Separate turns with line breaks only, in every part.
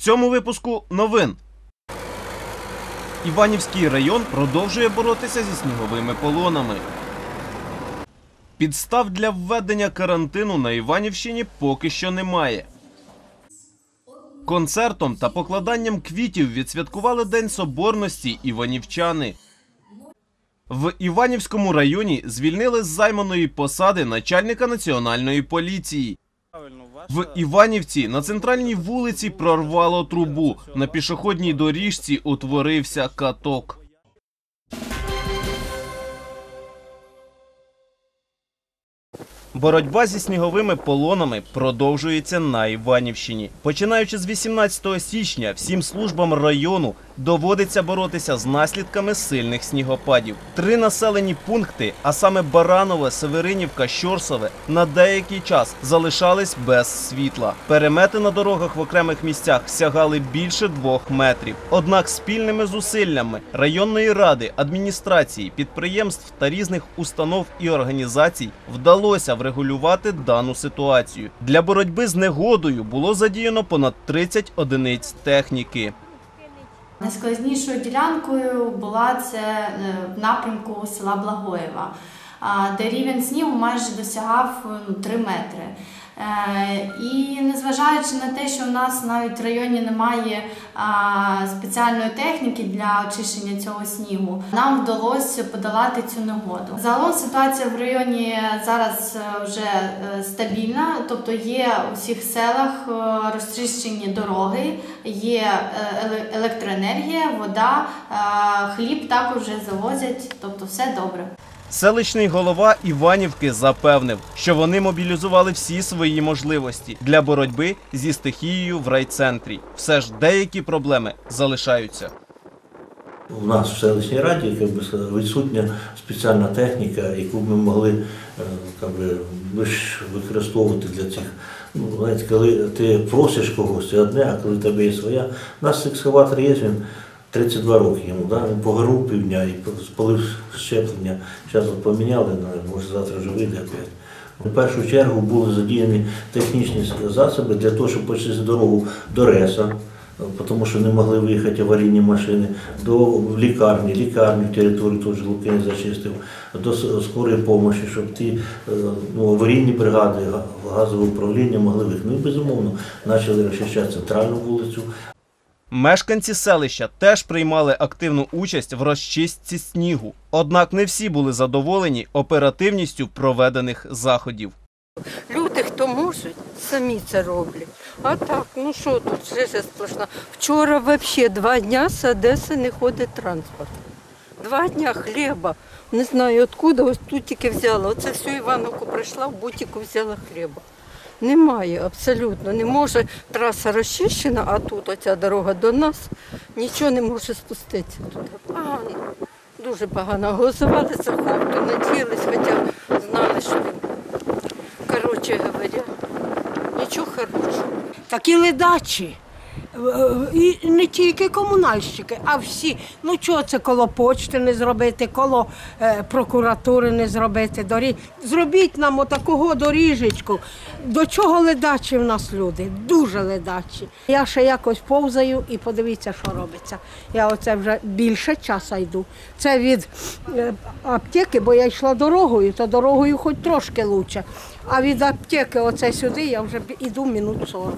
цьому випуску новин. Іванівський район продовжує боротися зі сніговими полонами. Підстав для введення карантину на Іванівщині поки що немає. Концертом та покладанням квітів відсвяткували День Соборності іванівчани. В Іванівському районі звільнили з займаної посади начальника національної поліції. В Іванівці на центральній вулиці прорвало трубу. На пішохідній доріжці утворився каток. Боротьба зі сніговими полонами продовжується на Іванівщині. Починаючи з 18 січня, всім службам району доводиться боротися з наслідками сильних снігопадів. Три населені пункти, а саме Баранове, Северинівка, Щорсове, на деякий час залишались без світла. Перемети на дорогах в окремих місцях сягали більше двох метрів. Однак спільними зусиллями районної ради, адміністрації, підприємств та різних установ і організацій вдалося врегулювати дану ситуацію. Для боротьби з негодою було задіяно понад 30 одиниць техніки.
Найскладнішою ділянкою була це е, в напрямку села Благоєва, де рівень снігу майже досягав ну, 3 метри. Е, І незважаючи на те, що у нас навіть в районі немає спеціальної техніки для очищення цього снігу, нам вдалося подолати цю негоду. Загалом ситуація в районі зараз е, вже е, стабільна, тобто є у всіх селах розчищені дороги, є електроенергія, вода, хліб також вже завозять, тобто все добре.
Селищний голова Іванівки запевнив, що вони мобілізували всі свої можливості для боротьби зі стихією в райцентрі. Все ж деякі проблеми залишаються.
У нас в селищній раді би, відсутня спеціальна техніка, яку б ми могли е, би, використовувати для цих. Ну, знаєте, коли ти просиш когось, це одне, а коли в тебе є своя. У нас екскаватор є, він 32 роки йому, да? він погорів півдня і спалив щеплення. Зараз поміняли, ну, може завтра вже вийде опять. В першу чергу були задіяні технічні засоби для того, щоб почистити дорогу до Реса, тому що не могли виїхати аварійні машини, до лікарні, лікарні в території теж Лукин зачистив, до скорої допомоги, щоб ті е, ну, аварійні бригади, газове управління могли виїхати. Ну і безумовно почали розчищати центральну вулицю,
Мешканці селища теж приймали активну участь в розчистці снігу. Однак не всі були задоволені оперативністю проведених заходів.
Люди, хто можуть, самі це роблять. А так, ну що тут, жижа сплошна. Вчора взагалі два дня з Одеси не ходить транспорт. Два дня хліба. Не знаю откуда, ось тут тільки взяла. Оце всю Івановку прийшла, в бутіку взяла хліба. Немає абсолютно. Не може траса розчищена, а тут оця дорога до нас нічого не може спуститися туди. Погано. Дуже погано. Голосували за хорту, надіялись, хоча знали, що він коротше говоря, нічого хорошого.
такі ледачі. І не тільки комунальщики, а всі. Ну чого це коло почти не зробити, коло е, прокуратури не зробити доріг. Зробіть нам отакого доріжечку. До чого ледачі в нас люди? Дуже ледачі. Я ще якось повзаю і подивіться, що робиться. Я оце вже більше часу йду. Це від е, аптеки, бо я йшла дорогою, то дорогою хоч трошки лучше. А від аптеки оце сюди я вже іду минут 40.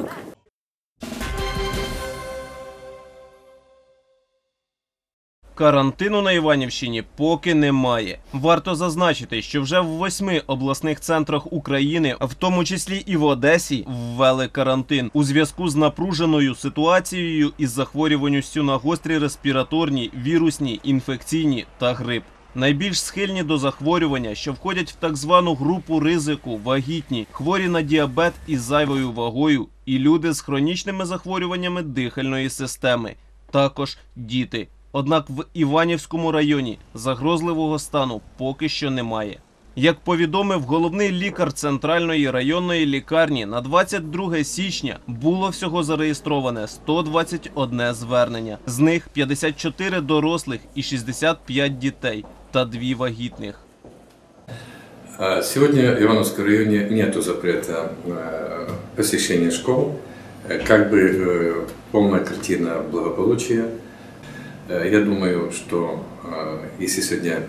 Карантину на Іванівщині поки немає. Варто зазначити, що вже в восьми обласних центрах України, в тому числі і в Одесі, ввели карантин у зв'язку з напруженою ситуацією із захворюваністю на гострі респіраторні, вірусні, інфекційні та грип. Найбільш схильні до захворювання, що входять в так звану групу ризику, вагітні, хворі на діабет із зайвою вагою і люди з хронічними захворюваннями дихальної системи, також діти. Однак в Іванівському районі загрозливого стану поки що немає. Як повідомив головний лікар центральної районної лікарні, на 22 січня було всього зареєстроване 121 звернення. З них 54 дорослих і 65 дітей та дві вагітних.
А Сегодня в Ивановском районе нет запрета э, посещения школ. Э, Как бы э, полная картина благополучия. Э, Я думаю, что э, если сегодня м,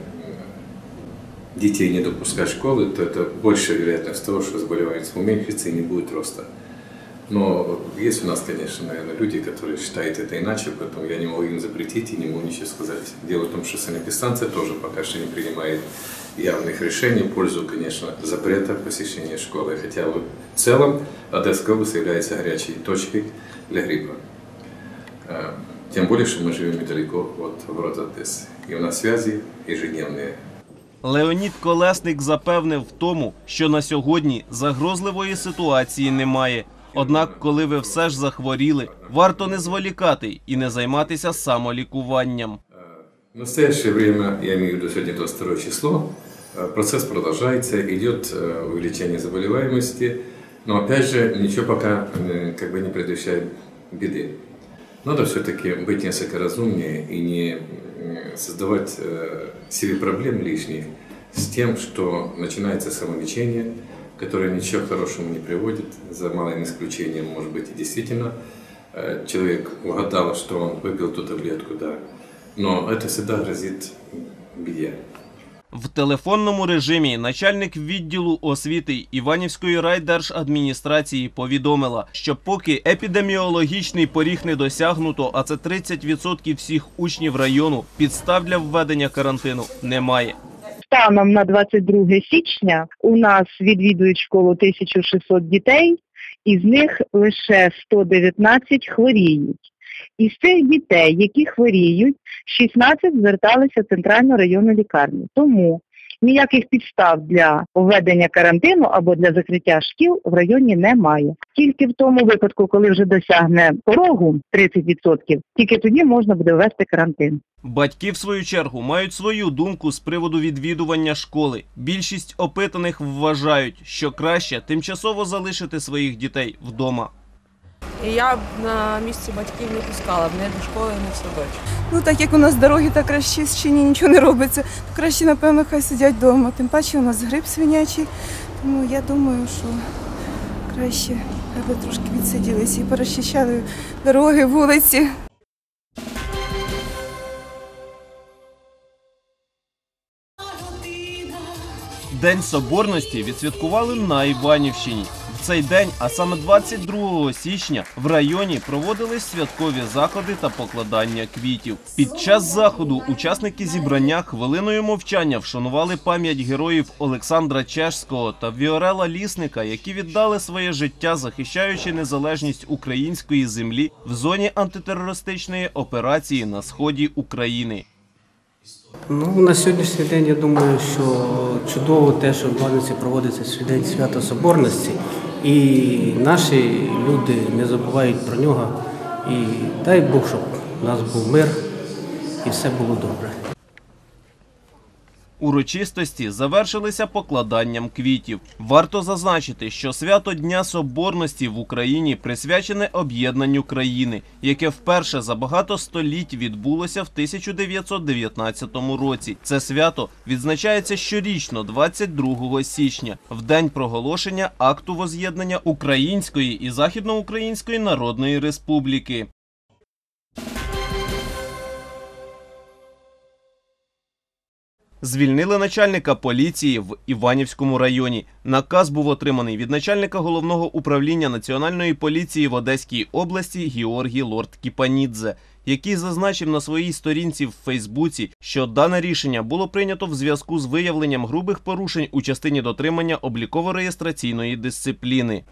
детей не допускать в школы, то это большая вероятность того, что заболеваемость уменьшится и не будет роста. Но есть у нас, конечно, наверное, люди, которые считают это иначе, поэтому я не могу им запретить и не могу ничего сказать. Дело в том, что санэпидстанция тоже пока что не принимает явных решений в пользу, конечно, запрета посещения школы. Хотя вот в целом Одесская область является горячей точкой для гриппа. Э, Тем более, что мы живем недалеко от ворот Одессы. И у нас связи ежедневные
Леонід Колесник запевнив в тому, що на сьогодні загрозливої ситуації немає. Однак, коли ви все ж захворіли, варто не зволікати і не займатися самолікуванням.
В настоящее время, я имею в виду сегодня 22 число, э, процесс продолжается, идет э, увеличение заболеваемости, но опять же ничего пока э, как бы не предвещает беды. Надо все-таки быть несколько разумнее и не создавать э, себе проблем лишних с тем, что начинается самолечение, которое ничего хорошему не приводит, за малым исключением, может быть, и действительно э, человек угадал, что он выпил ту таблетку, да, но это всегда грозит беде.
В телефонному режимі начальник відділу освіти Іванівської райдержадміністрації повідомила, що поки епідеміологічний поріг не досягнуто, а це 30% всіх учнів району, підстав для введення карантину немає.
Станом на 22 січня у нас відвідують школу 1600 дітей, із них лише 119 хворіють. Із цих дітей, які хворіють, 16 зверталися в центральну районну лікарню. Тому ніяких підстав для введення карантину або для закриття шкіл в районі немає. Тільки в тому випадку, коли вже досягне порогу 30%, тільки тоді можна буде ввести карантин.
Батьки, в свою чергу, мають свою думку з приводу відвідування школи. Більшість опитаних вважають, що краще тимчасово залишити своїх дітей вдома.
І я б на місці батьків не пускала б не до школи, не в садочок.
Ну, так як у нас дороги так розчищені, нічого не робиться, то краще, напевно, хай сидять вдома. Тим паче у нас гриб свинячий, тому я думаю, що краще аби трошки відсиділися і перечищали дороги, вулиці.
День Соборності відсвяткували на Іванівщині. Цей день, а саме 22 січня, в районі проводились святкові заходи та покладання квітів. Під час заходу учасники зібрання хвилиною мовчання вшанували пам'ять героїв Олександра Чешського та Віорела Лісника, які віддали своє життя, захищаючи незалежність української землі в зоні антитерористичної операції на сході України.
Ну, на сьогоднішній день я думаю, що чудово те, що в Бланиці проводиться свій день свято Соборності, і наші люди не забувають про нього. І дай Бог, щоб у нас був мир і все було добре.
Урочистості завершилися покладанням квітів. Варто зазначити, що свято Дня Соборності в Україні присвячене об'єднанню країни, яке вперше за багато століть відбулося в 1919 році. Це свято відзначається щорічно, 22 січня, в день проголошення акту воз'єднання Української і Західноукраїнської Народної Республіки. Звільнили начальника поліції в Іванівському районі. Наказ був отриманий від начальника головного управління національної поліції в Одеській області Георгій Лорд Кіпанідзе, який зазначив на своїй сторінці в Фейсбуці, що дане рішення було прийнято в зв'язку з виявленням грубих порушень у частині дотримання обліково-реєстраційної дисципліни.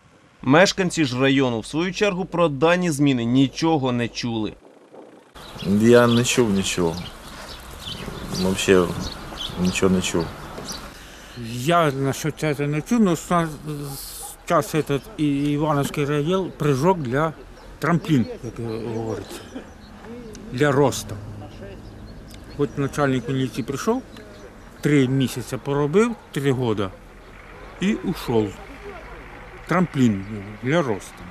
Мешканці ж району, в свою чергу, про дані зміни нічого не чули.
Я не чув нічого. Взагалі нічого не чув.
Я насчет этого не чув, но сейчас этот и Ивановский район прыжок для трамплин, як говориться, для росту. От начальник міліції прийшов, три місяці поробив, три роки і ушов. Трамплін для росту.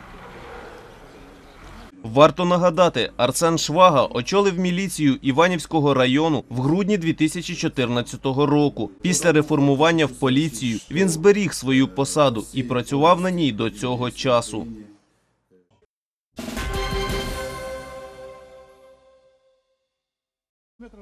Варто нагадати, Арсен Швага очолив міліцію Іванівського району в грудні 2014 року. Після реформування в поліцію він зберіг свою посаду і працював на ній до цього часу.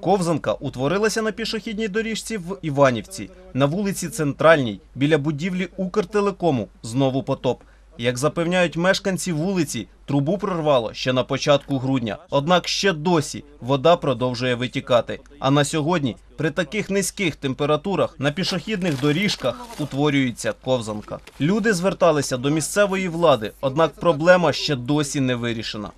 Ковзанка утворилася на пішохідній доріжці в Іванівці, на вулиці Центральній, біля будівлі Укртелекому. Знову потоп. Як запевняють мешканці вулиці, трубу прорвало ще на початку грудня. Однак ще досі вода продовжує витікати. А на сьогодні, при таких низьких температурах, на пішохідних доріжках утворюється ковзанка. Люди зверталися до місцевої влади, однак проблема ще досі не вирішена.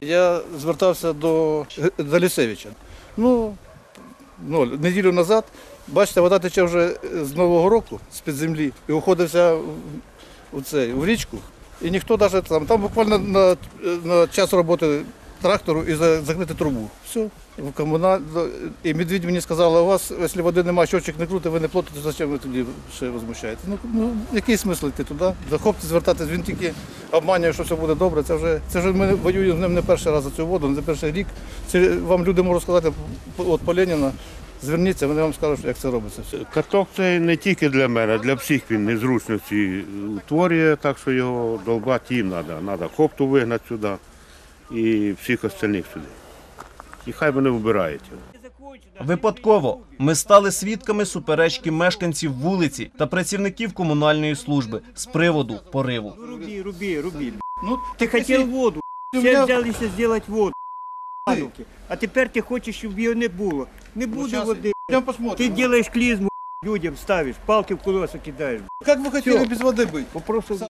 Я звертався до Залісевича. Ну, ну, неділю назад, бачите, вода тече вже з Нового року, з-під землі, і уходився в, цей, в річку. І ніхто навіть там, там буквально на, на час роботи трактору і за- закрити трубу. Все. В комуна... І медвідь мені сказала, у вас, якщо води немає, щочик не крути, ви не платите, зачем ви тоді ще возмущаєте? Ну, ну який смисл йти туди? До хлопців звертатись, він тільки обманює, що все буде добре. Це вже, це вже ми воюємо з ним не перший раз за цю воду, не перший рік. Це вам люди можуть сказати, от по Леніна, зверніться, вони вам скажуть, як це робиться. все.
Каток це не тільки для мене, для всіх він незручності утворює, так що його долбати їм треба. Треба копту вигнати сюди і всіх остальних сюди. І хай вони вбирають його.
Випадково ми стали свідками суперечки мешканців вулиці та працівників комунальної служби з приводу пориву.
Руби, руби, руби.
Ну,
Ты хотел воду, все взялися сделать воду. А тепер ти хочеш, щоб її не було. Не буде
щас
води.
Пойдем посмотрим.
Ты делаешь клизму людям, ставишь, палки в колеса кидаешь.
Как вы хотели
Всё.
без воды быть?
Просто